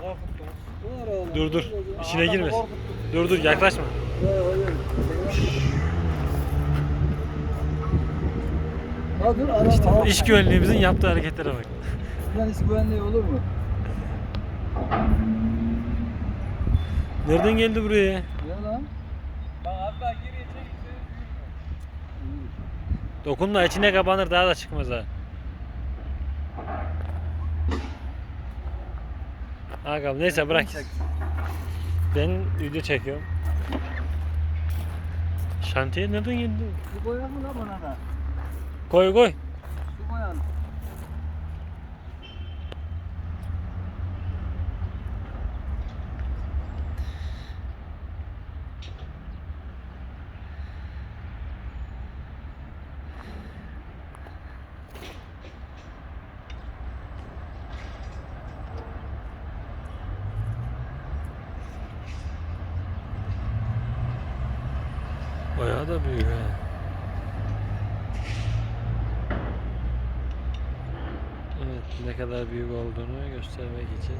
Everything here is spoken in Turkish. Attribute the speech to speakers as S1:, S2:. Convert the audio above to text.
S1: korkuttunuz.
S2: Dur.
S3: Dur. İçine
S1: korkuttunuz.
S3: Dur dur yaklaşma.
S2: Dur oğlum. Ha dur adam.
S3: İşte
S2: al.
S3: iş güvenliğimizin yaptığı hareketlere bak.
S2: Buradan iş güvenliği olur mu?
S3: Nereden geldi buraya?
S2: Ne lan?
S1: Bak daha geriye yürür.
S3: Dokunma içine kapanır daha da çıkmaz ha. Agam neyse bırak. Ben video çekiyorum. Şantiye nereden geldi?
S2: Koyalım mı lan bana da?
S3: Koy koy. Bayağı da büyük ha. Evet ne kadar büyük olduğunu göstermek için.